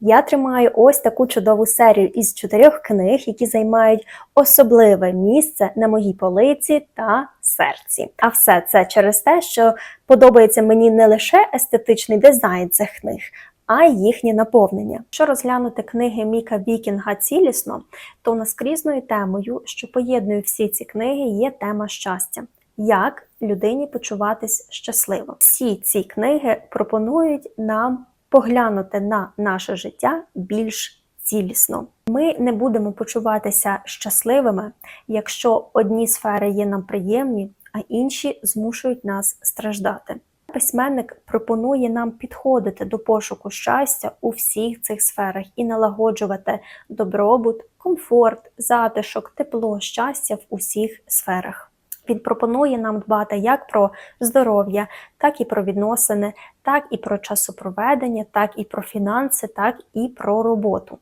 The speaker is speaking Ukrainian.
я тримаю ось таку чудову серію із чотирьох книг, які займають особливе місце на моїй полиці та серці. А все це через те, що подобається мені не лише естетичний дизайн цих книг. А їхнє наповнення. Якщо розглянути книги Міка Вікінга цілісно, то наскрізною темою, що поєднує всі ці книги, є тема щастя. Як людині почуватись щасливо? Всі ці книги пропонують нам поглянути на наше життя більш цілісно. Ми не будемо почуватися щасливими, якщо одні сфери є нам приємні, а інші змушують нас страждати. Письменник пропонує нам підходити до пошуку щастя у всіх цих сферах і налагоджувати добробут, комфорт, затишок, тепло, щастя в усіх сферах. Він пропонує нам дбати як про здоров'я, так і про відносини, так і про часопроведення, так і про фінанси, так і про роботу.